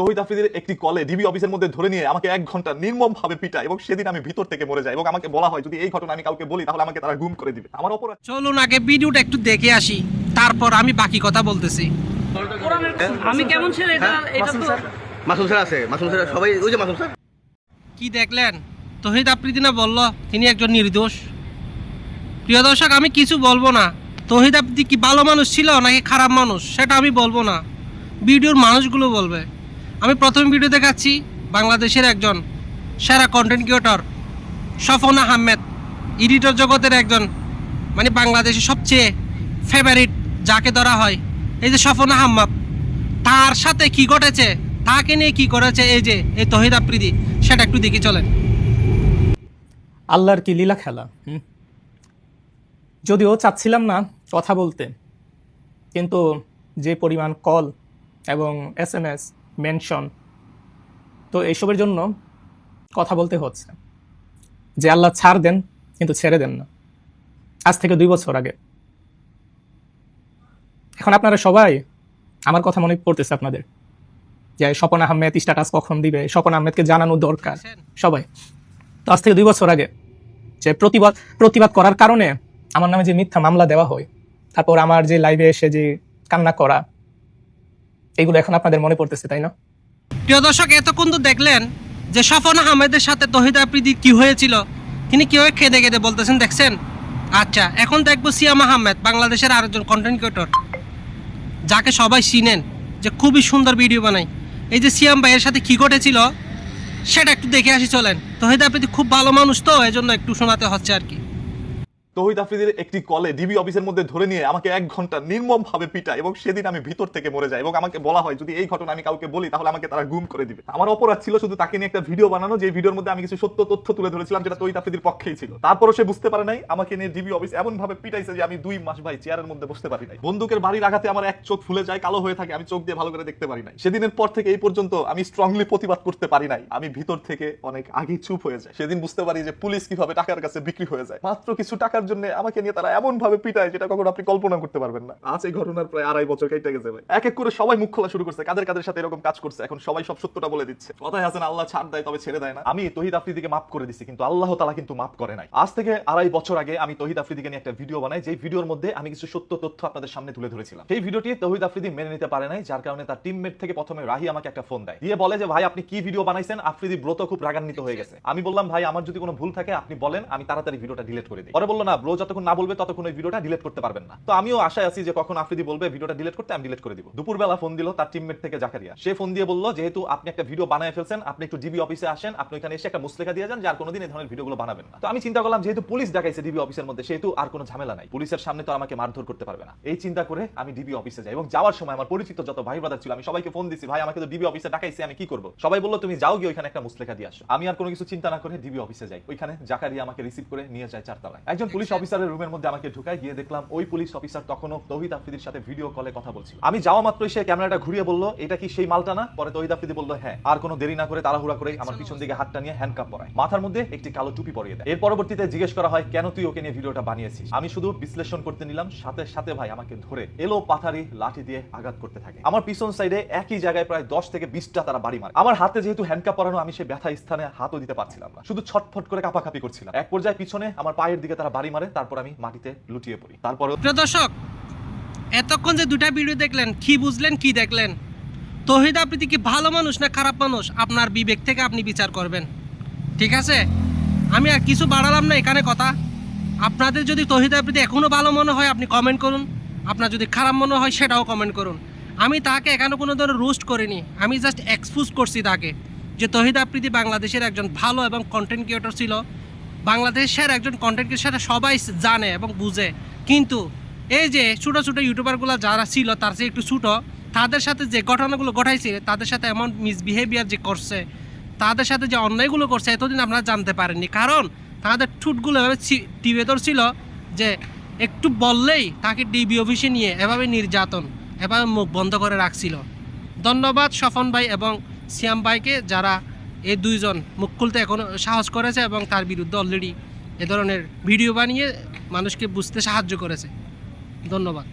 তহিদ আফ্রিদির একটি কলে ডিবি অফিসের মধ্যে ধরে নিয়ে আমাকে এক ঘণ্টা নির্মম ভাবে পিটায় এবং সেদিন আমি ভিতর থেকে মরে যাই এবং আমাকে বলা হয় যদি এই ঘটনা আমি কাউকে বলি তাহলে আমাকে তারা গুম করে দিবে। আমার অপরাধ চলুন আগে ভিডিওটা একটু দেখে আসি তারপর আমি বাকি কথা বলতেছি। আমি কেমন ছেলে? এটা এটা তো মাসুম স্যার আছে মাসুম স্যার সবাই ওই যে মাসুম স্যার। কি দেখলেন? তহিদ আফ্রিদিনা বলল তিনি একজন নির্দোষ। প্রিয় দর্শক আমি কিছু বলব না। তহিদ আফ্রিদি কি ভালো মানুষ ছিল নাকি খারাপ মানুষ সেটা আমি বলব না। ভিডিওর মানুষগুলো বলবে। আমি প্রথম ভিডিও দেখাচ্ছি বাংলাদেশের একজন সেরা content creator Safan Ahmed editor জগতের একজন মানে বাংলাদেশের সবচেয়ে ফেভারিট যাকে ধরা হয়, এই যে সফন আহমদ। তার সাথে কি ঘটেছে, তাকে নিয়ে কি করেছে, এই যে, এই তহিদ আফ্রিদি, সেটা একটু দেখে চলেন। আল্লাহর কি লীলা খেলা? যদিও চাচ্ছিলাম না কথা বলতে, কিন্তু যে পরিমাণ কল এবং এস এম এস মেনশন তো এইসবের জন্য কথা বলতে হচ্ছে। যে আল্লাহ ছাড় দেন, কিন্তু ছেড়ে দেন না। আজ থেকে দুই বছর আগে। এখন আপনারা সবাই আমার কথা মনে পড়তেছে আপনাদের। যে স্বপন আহমেদ স্ট্যাটাস কখন দিবে, স্বপন আহমেদকে জানানো দরকার সবাই। তো আজ থেকে দুই বছর আগে যে প্রতিবাদ প্রতিবাদ করার কারণে আমার নামে যে মিথ্যা মামলা দেওয়া হয়, তারপর আমার যে লাইভে এসে যে কান্না করা এগুলো এখন আপনাদের মনে পড়তেছে, তাই না? প্রিয় দর্শক, এতক্ষণ তো দেখলেন যে সফন আহমেদের সাথে তহিদ আফ্রিদি কি হয়েছিল? তিনি কীভাবে খেদে খেদে বলতেছেন, দেখছেন? আচ্ছা এখন দেখব সিয়াম আহমেদ, বাংলাদেশের আরেকজন কন্টেন্ট ক্রিয়েটর যাকে সবাই চিনেন, যে খুবই সুন্দর ভিডিও বানায়। এই যে সিয়াম ভাইয়ের সাথে কি ঘটেছিল, সেটা একটু দেখে আসি, চলেন। তহিদ আফ্রিদি খুব ভালো মানুষ তো, এজন্য একটু শোনাতে হচ্ছে আর কি। তহিদ আফ্রিদির একটি কলে ডিবি অফিসের মধ্যে ধরে নিয়ে আমাকে এক ঘণ্টা নির্মম ভাবে পিটায় এবং সেদিন আমি ভিতর থেকে মরে যাই এবং আমাকে বলা হয়, যদি এই ঘটনা আমি কাউকে বলি, তাহলে আমাকে তারা গুম করে দিবে। আমার অপরাধ ছিল শুধু তাকে নিয়ে একটা ভিডিও বানানো, যে ভিডিওর মধ্যে আমি কিছু সত্য তথ্য তুলে ধরেছিলাম যেটা তহিদ আফ্রিদির পক্ষেই ছিল। তারপরও সে বুঝতে পারে নাই, আমাকে নিয়ে ডিবি অফিস এমন ভাবে পিটাইছে যে আমি দুই মাস ভাই চেয়ারের মধ্যে বসতে পারি নাই। বন্দুকের বাড়ির আঘাতে আমার এক চোখ ফুলে যায়, কালো হয়ে থাকে, আমি চোখ দিয়ে ভালো করে দেখতে পারি নাই। সেদিনের পর থেকে এই পর্যন্ত আমি স্ট্রংলি প্রতিবাদ করতে পারি নাই। আমি ভিতর থেকে অনেক আগে চুপ হয়ে যায় সেদিন বুঝতে পারি যে পুলিশ কীভাবে টাকার কাছে বিক্রি হয়ে যায়। মাত্র কিছু টাকার জন্য আমাকে নিয়ে তারা এমন ভাবে পিটায় যেটা কখনো আপনি কল্পনা করতে পারবেন না। আজ এই ঘটনার প্রায় আড়াই বছর কেটে গেছে ভাই। এক এক করে সবাই মুখ খোলা শুরু করছে কাদের কাদের সাথে এরকম কাজ করছে এখন সবাই সব সত্যটা বলে দিচ্ছে। কথায় আছেন আল্লাহ ছাড় দেয় তবে ছেড়ে দেয় না। আমি তহিদ আফ্রিদিকে মাফ করে দিছি কিন্তু আল্লাহ তালা কিন্তু মাফ করে নাই। আজ থেকে আড়াই বছর আগে আমি তহিদ আফ্রিদিকে নিয়ে একটা ভিডিও বানাই যে ভিডিওর মধ্যে আমি কিছু সত্য তথ্য আপনাদের সামনে তুলে ধরেছিলাম। সেই ভিডিওটি তহিদ আফ্রিদি মেনে নিতে পারে নাই যার কারণে তার টিমমেট থেকে প্রথমে রাহি আমাকে একটা ফোন দেয়। দিয়ে বলে যে ভাই আপনি কি ভিডিও বানাইছেন? আফ্রিদি ব্রত খুব রাগান্বিত হয়ে গেছে। আমি বললাম ভাই আমার যদি কোনো ভুল থাকে আপনি বলেন আমি তাড়াতাড়ি ভিডিওটা ডিলিট করে দিই। পরে বলল না ব্রো যতক্ষণ না বলবে ততক্ষণ ওই ভিডিওটা ডিলিট করতে পারবেন না। তো আমিও আশায় আছি যে কখন আফ্রিদি বলবে ভিডিওটা ডিলিট করতে আমি ডিলিট করে দিব। দুপুরবেলা ফোন দিল তার টিমমেট থেকে জাকারিয়া। সে ফোন দিয়ে বলল, যেহেতু আপনি একটা ভিডিও বানায় ফেলছেন, আপনি একটু ডিবি অফিসে আসেন, আপনি এখানে এসে একটা মুসলেখা দিয়ে যান যে আর কোনোদিন এই ধরনের ভিডিওগুলো বানাবেন না। তো আমি চিন্তা করলাম, যেহেতু পুলিশ ডাকাইছে ডিবি অফিসের মধ্যে, সেহেতু আর কোনো ঝামেলা নাই। পুলিশের সামনে তো আমাকে মারধর করতে পারবে না। এই চিন্তা করে আমি ডিবি অফিসে যাই এবং যাওয়ার সময় আমার পরিচিত যত ভাই ব্রাদার ছিল, আমি সবাইকে ফোন দিছি, ভাই, আমাকে তো ডিবি অফিসে ডাকাইছে, আমি কি করব? সবাই বলল, তুমি যাও গিয়ে ওইখানে একটা মুসলেখা দিয়ে আসো। আমি আর কোনো কিছু চিন্তা না করে ডিবি অফিসে যাই। ওইখানে জাকারিয়া আমাকে রিসিভ করে নিয়ে যায় চারতলায়। একজন পুলিশ অফিসারের রুমের মধ্যে আমাকে ঢুকায় গিয়ে দেখলাম ওই পুলিশ অফিসার তখনও তহিদ আফ্রিদির সাথে ভিডিও কলে কথা বলছিল। আমি যাওয়া মাত্রই সে ক্যামেরাটা ঘুরিয়ে বলল, এটা কি সেই মালটা না? পরে তহিদ আফ্রিদি বলল হ্যাঁ আর কোনো দেরি না করে তাড়াহুড়া করে আমার পিছন দিকে হাতটা নিয়ে হ্যান্ডকাপ পরায়। মাথার মধ্যে একটি কালো টুপি পরিয়ে দেয়। এর পরবর্তীতে জিজ্ঞেস করা হয়, কেন তুই ওকে নিয়ে ভিডিওটা বানিয়েছিস? আমি শুধু বিশ্লেষণ করতে নিলাম, সাথে সাথে ভাই আমাকে ধরে এলো পাথারি লাঠি দিয়ে আঘাত করতে থাকে। আমার পিছন সাইডে একই জায়গায় প্রায় দশ থেকে বিশটা তারা বাড়ি মারে। আমার হাতে যেহেতু হ্যান্ডকাপ পরানো, আমি সে ব্যথা স্থানে হাতও দিতে পারছিলাম না। শুধু ছটফট করে কাপাকাপি করছিলাম। এক পর্যায়ে পিছনে আমার পায়ের দিকে তারা বাড়ি মারে তারপর আমি মাটিতে লুটিয়ে পড়ি। তারপরে দর্শক, এতক্ষণ যে দুটা ভিডিও দেখলেন, কি বুঝলেন, কি দেখলেন? তহিদ আফ্রিদি কি ভালো মানুষ না খারাপ মানুষ? আপনার বিবেক থেকে আপনি বিচার করবেন। ঠিক আছে? আমি আর কিছু বাড়ালাম না এখানে কথা। আপনাদের যদি তহিদ আফ্রিদি এখনও ভালো মনে হয়, আপনি কমেন্ট করুন। আপনার যদি খারাপ মনে হয়, সেটাও কমেন্ট করুন। আমি তাকে এখানে কোনো ধরনের রোস্ট করিনি। আমি জাস্ট এক্সপোজ করছি তাকে যে তহিদ আফ্রিদি বাংলাদেশের একজন ভালো এবং কন্টেন্ট ক্রিয়েটর ছিল। বাংলাদেশের একজন কন্টেন্ট সেটা সবাই জানে এবং বুঝে। কিন্তু এই যে ছোটো ছোটো ইউটিউবারগুলো যারা ছিল, তার চেয়ে একটু ছোটো, তাদের সাথে যে ঘটনাগুলো ঘটাইছে, তাদের সাথে এমন মিসবিহেভিয়ার যে করছে, তাদের সাথে যে অন্যায়গুলো করছে, এতদিন আপনারা জানতে পারেননি কারণ তাদের ঠুটগুলো এভাবে টিপে ধরছিল যে একটু বললেই তাকে ডিবি অফিসে নিয়ে এভাবে নির্যাতন, এভাবে মুখ বন্ধ করে রাখছিল। ধন্যবাদ স্বপন ভাই এবং শ্যাম ভাইকে যারা এই দুইজন মুখ খুলতে এখনও সাহস করেছে এবং তার বিরুদ্ধে অলরেডি এ ধরনের ভিডিও বানিয়ে মানুষকে বুঝতে সাহায্য করেছে। ধন্যবাদ।